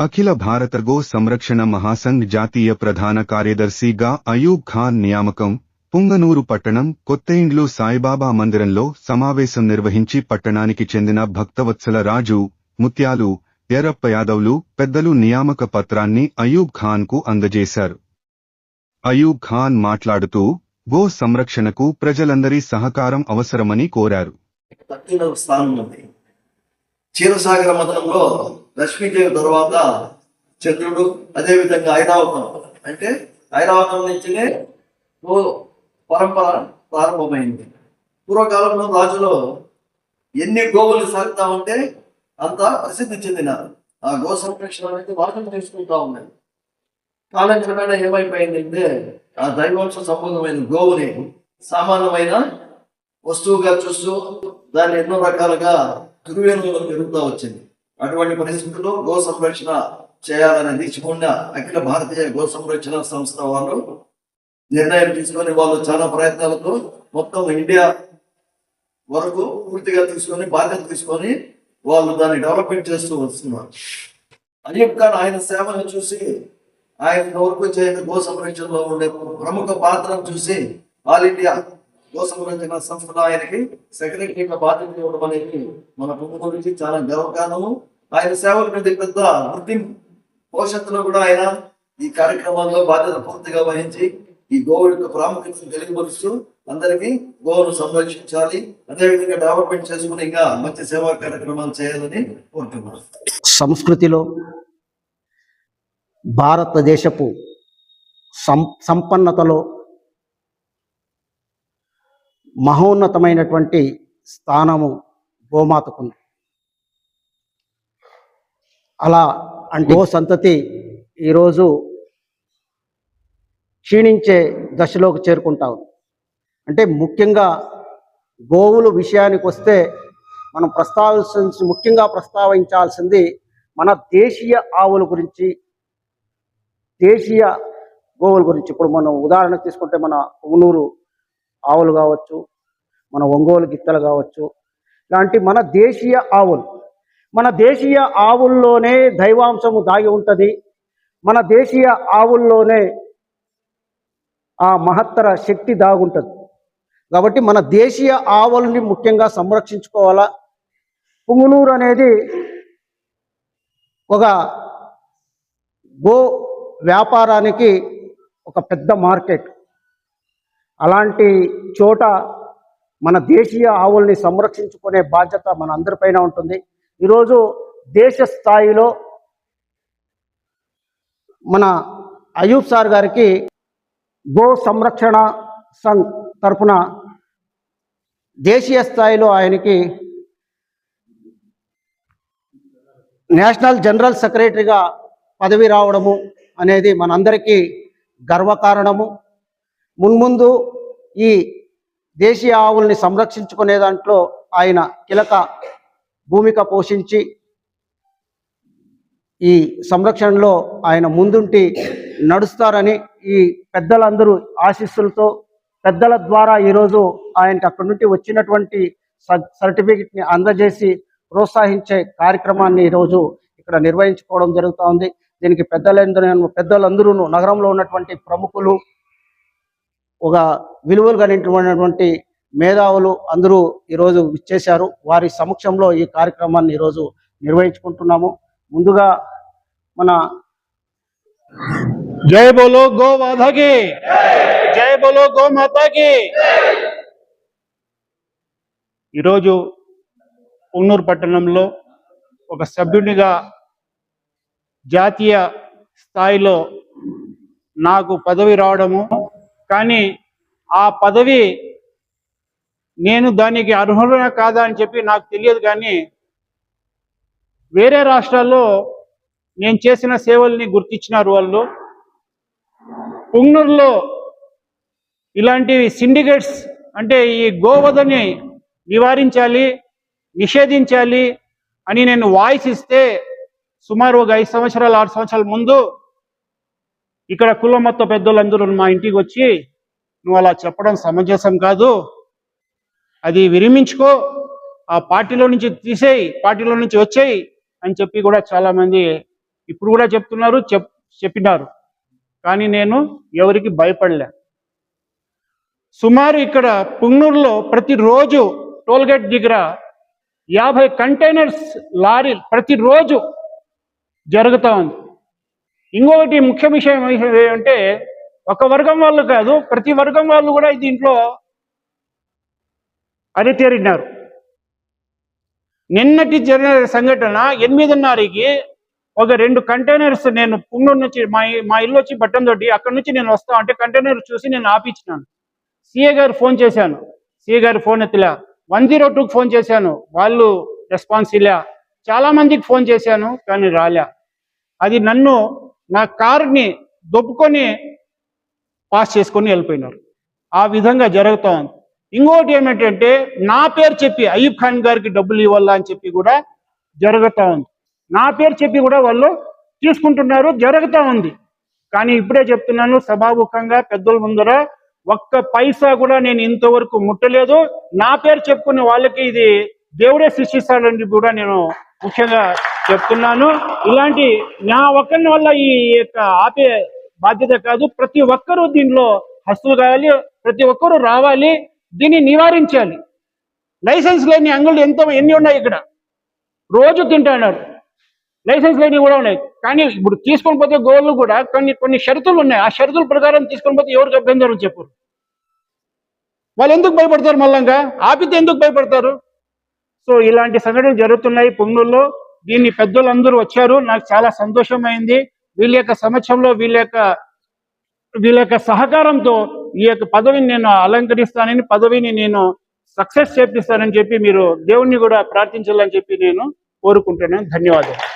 అఖిల భారత గో సంరక్షణ మహాసంఘ్ జాతీయ ప్రధాన కార్యదర్శిగా అయూబ్ ఖాన్ నియామకం పుంగనూరు పట్టణం కొత్తయిండ్లు సాయిబాబా మందిరంలో సమావేశం నిర్వహించి పట్టణానికి చెందిన భక్తవత్సల రాజు ముత్యాలు ఎరప్ప యాదవ్లు పెద్దలు నియామక పత్రాన్ని అయూబ్ ఖాన్కు అందజేశారు అయూబ్ ఖాన్ మాట్లాడుతూ గో సంరక్షణకు ప్రజలందరి సహకారం అవసరమని కోరారు చీరసాగర మతంలో లక్ష్మీదేవి తర్వాత చంద్రుడు అదేవిధంగా ఐరావతం. అంటే ఐరావతం నుంచినే ఓ పరంపర ప్రారంభమైంది. పూర్వకాలంలో రాజులు ఎన్ని గోవులు సాగుతా ఉంటే అంత ప్రసిద్ధి చెందినారు. ఆ గో సంరక్షణ అనేది వాసన చేసుకుంటా ఉన్నాయి. కాలం ఏమైపోయిందంటే ఆ దైవాంశ సంబంధమైన గోవుని సామాన్యమైన వస్తువుగా చూస్తూ దాన్ని ఎన్నో రకాలుగా దుర్వినియోగం పెరుగుతూ వచ్చింది. అటువంటి పరిస్థితుల్లో గో సంరక్షణ చేయాలనే దిశకుండా అఖిల భారతీయ గో సంరక్షణ సంస్థ వాళ్ళు నిర్ణయం తీసుకొని వాళ్ళు చాలా ప్రయత్నాలతో మొత్తం ఇండియా వరకు పూర్తిగా తీసుకొని బాధ్యత తీసుకొని వాళ్ళు దాన్ని డెవలప్మెంట్ చేస్తూ వస్తున్నారు. అయ్యబ్ ఖాన్ ఆయన సేవను చూసి ఆయన వరకు చేయని గో సంరక్షణలో ఉండే ప్రముఖ పాత్రను చూసి ఆల్ ఇండియా గో సంప్రదాయానికి సంస్థలో సెక్రటరీగా బాధ్యత ఇవ్వడం అనేది మన ప్రభుత్వం గురించి చాలా గర్వకారణము. ఆయన సేవల మీద పెద్ద గుర్తింపు భవిష్యత్తులో కూడా ఆయన ఈ కార్యక్రమాల్లో బాధ్యత పూర్తిగా వహించి ఈ గోవు యొక్క ప్రాముఖ్యతను తెలియపరుస్తూ అందరికీ గోవును సంరక్షించాలి. అదేవిధంగా డెవలప్మెంట్ చేసుకుని ఇంకా మంచి సేవా కార్యక్రమాలు చేయాలని కోరుతున్నాను. సంస్కృతిలో భారతదేశపు సం సంపన్నతలో మహోన్నతమైనటువంటి స్థానము గోమాతకుంది. అలా అంటే గో సంతతి ఈరోజు క్షీణించే దశలోకి చేరుకుంటా ఉంది. అంటే ముఖ్యంగా గోవుల విషయానికి వస్తే మనం ప్రస్తావించి ముఖ్యంగా ప్రస్తావించాల్సింది మన దేశీయ ఆవుల గురించి దేశీయ గోవుల గురించి. ఇప్పుడు మనం ఉదాహరణకు తీసుకుంటే మన పుంగనూరు ఆవులు కావచ్చు మన ఒంగోలు గిత్తలు కావచ్చు. ఇలాంటి మన దేశీయ ఆవులు మన దేశీయ ఆవుల్లోనే దైవాంశము దాగి ఉంటుంది. మన దేశీయ ఆవుల్లోనే ఆ మహత్తర శక్తి దాగుంటుంది కాబట్టి మన దేశీయ ఆవుల్ని ముఖ్యంగా సంరక్షించుకోవాలా? పుంగునూరు అనేది ఒక గో వ్యాపారానికి ఒక పెద్ద మార్కెట్. అలాంటి చోట మన దేశీయ ఆవుల్ని సంరక్షించుకునే బాధ్యత మన అందరిపైన ఉంటుంది. ఈరోజు దేశ స్థాయిలో మన అయూబ్ సార్ గారికి గో సంరక్షణ సంఘ్ తరపున దేశీయ స్థాయిలో ఆయనకి నేషనల్ జనరల్ సెక్రటరీగా పదవి రావడము అనేది మనందరికీ గర్వకారణము. మున్ముందు ఈ దేశీయ ఆవుల్ని సంరక్షించుకునే దాంట్లో ఆయన కీలక భూమిక పోషించి ఈ సంరక్షణలో ఆయన ముందుంటి నడుస్తారని ఈ పెద్దలందరూ ఆశీస్సులతో పెద్దల ద్వారా ఈరోజు ఆయనకి అక్కడి నుండి వచ్చినటువంటి సర్టిఫికెట్ని అందజేసి ప్రోత్సహించే కార్యక్రమాన్ని ఈరోజు ఇక్కడ నిర్వహించుకోవడం జరుగుతూ ఉంది. దీనికి పెద్దలందరూ పెద్దలందరూ నగరంలో ఉన్నటువంటి ప్రముఖులు ఒక విలువలు కలిగినటువంటి మేధావులు అందరూ ఈరోజు ఇచ్చేశారు వారి సమక్షంలో ఈ కార్యక్రమాన్ని ఈరోజు నిర్వహించుకుంటున్నాము. ముందుగా మన జై బోలో గోవాధకి జై బోలో గోమాతకి ఈరోజు ఉన్నూరు పట్టణంలో ఒక సభ్యునిగా జాతీయ స్థాయిలో నాకు పదవి రావడము కానీ ఆ పదవి నేను దానికి అర్హులనే కాదా అని చెప్పి నాకు తెలియదు కానీ వేరే రాష్ట్రాల్లో నేను చేసిన సేవల్ని గుర్తించినారు వాళ్ళు. పుంగనూరులో ఇలాంటి సిండికేట్స్ అంటే ఈ గోవధని నివారించాలి నిషేధించాలి అని నేను వాయిస్ ఇస్తే సుమారు ఒక ఐదు సంవత్సరాలు ఆరు సంవత్సరాల ముందు ఇక్కడ కుల మొత్తం పెద్దలందరూ మా ఇంటికి వచ్చి నువ్వు అలా చెప్పడం సమంజసం కాదు. అది విరమించుకో. ఆ పార్టీలో నుంచి తీసేయి పార్టీలో నుంచి వచ్చేయి అని చెప్పి కూడా చాలామంది ఇప్పుడు కూడా చెప్తున్నారు చెప్ చెప్పినారు. కానీ నేను ఎవరికి భయపడలే. సుమారు ఇక్కడ పుంగనూరులో ప్రతిరోజు టోల్గేట్ దగ్గర యాభై కంటైనర్స్ లారీ ప్రతిరోజు జరుగుతూ ఉంది. ఇంకొకటి ముఖ్య విషయం ఏంటంటే ఒక వర్గం వాళ్ళు కాదు ప్రతి వర్గం వాళ్ళు కూడా దీంట్లో అరితేరినారు నిన్నటి జరిగిన సంఘటన ఎనిమిదిన్నరకి ఒక రెండు కంటైనర్స్ నేను పుంగూరు నుంచి మా మా ఇల్లు వచ్చి బట్టం తోటి అక్కడ నుంచి నేను వస్తా అంటే కంటైనర్ చూసి నేను ఆపించినాను. సిఏ గారు ఫోన్ చేశాను. సిఏ గారు ఫోన్ ఎత్తలే. వన్ జీరో టూకి ఫోన్ చేశాను. వాళ్ళు రెస్పాన్స్ ఇలా చాలా మందికి ఫోన్ చేశాను కానీ రాలే. అది నన్ను నా కారుని దొప్పుకొని పాస్ చేసుకొని వెళ్ళిపోయినారు. ఆ విధంగా జరుగుతూ ఉంది. ఇంకోటి ఏమిటంటే నా పేరు చెప్పి అయ్యూబ్ ఖాన్ గారికి డబ్బులు ఇవ్వాలా అని చెప్పి కూడా జరుగుతూ ఉంది. నా పేరు చెప్పి కూడా వాళ్ళు తీసుకుంటున్నారు జరుగుతూ ఉంది. కానీ ఇప్పుడే చెప్తున్నాను సభాముఖంగా పెద్దల ముందర ఒక్క పైసా కూడా నేను ఇంతవరకు ముట్టలేదు. నా పేరు చెప్పుకునే వాళ్ళకి ఇది దేవుడే సృష్టిస్తాడని కూడా నేను ముఖ్యంగా చెప్తున్నాను. ఇలాంటి నా ఒక్కరి వల్ల ఈ యొక్క ఆపే బాధ్యత కాదు. ప్రతి ఒక్కరూ దీనిలో హస్తులు కావాలి ప్రతి ఒక్కరూ రావాలి దీన్ని నివారించాలి. లైసెన్స్ లేని అంగుళ్ళు ఎంతో ఎన్ని ఉన్నాయి ఇక్కడ? రోజు తింటున్నారు లైసెన్స్ లేని కూడా ఉన్నాయి. కానీ ఇప్పుడు తీసుకొని పోతే గోళ్ళు కూడా కొన్ని కొన్ని షరతులు ఉన్నాయి. ఆ షరతుల ప్రకారం తీసుకొని పోతే ఎవరికి అభ్యంతరం చెప్పరు వాళ్ళు ఎందుకు భయపడతారు మళ్ళంగా ఆపితే ఎందుకు భయపడతారు? సో ఇలాంటి సంఘటనలు జరుగుతున్నాయి పొంగుల్లో దీన్ని పెద్దలందరూ వచ్చారు. నాకు చాలా సంతోషమైంది. వీళ్ళ యొక్క సమక్షంలో వీళ్ళ యొక్క వీళ్ళ యొక్క సహకారంతో ఈ యొక్క పదవిని నేను అలంకరిస్తానని పదవిని నేను సక్సెస్ చేపిస్తానని చెప్పి మీరు దేవుణ్ణి కూడా ప్రార్థించాలని చెప్పి నేను కోరుకుంటున్నాను. ధన్యవాదాలు.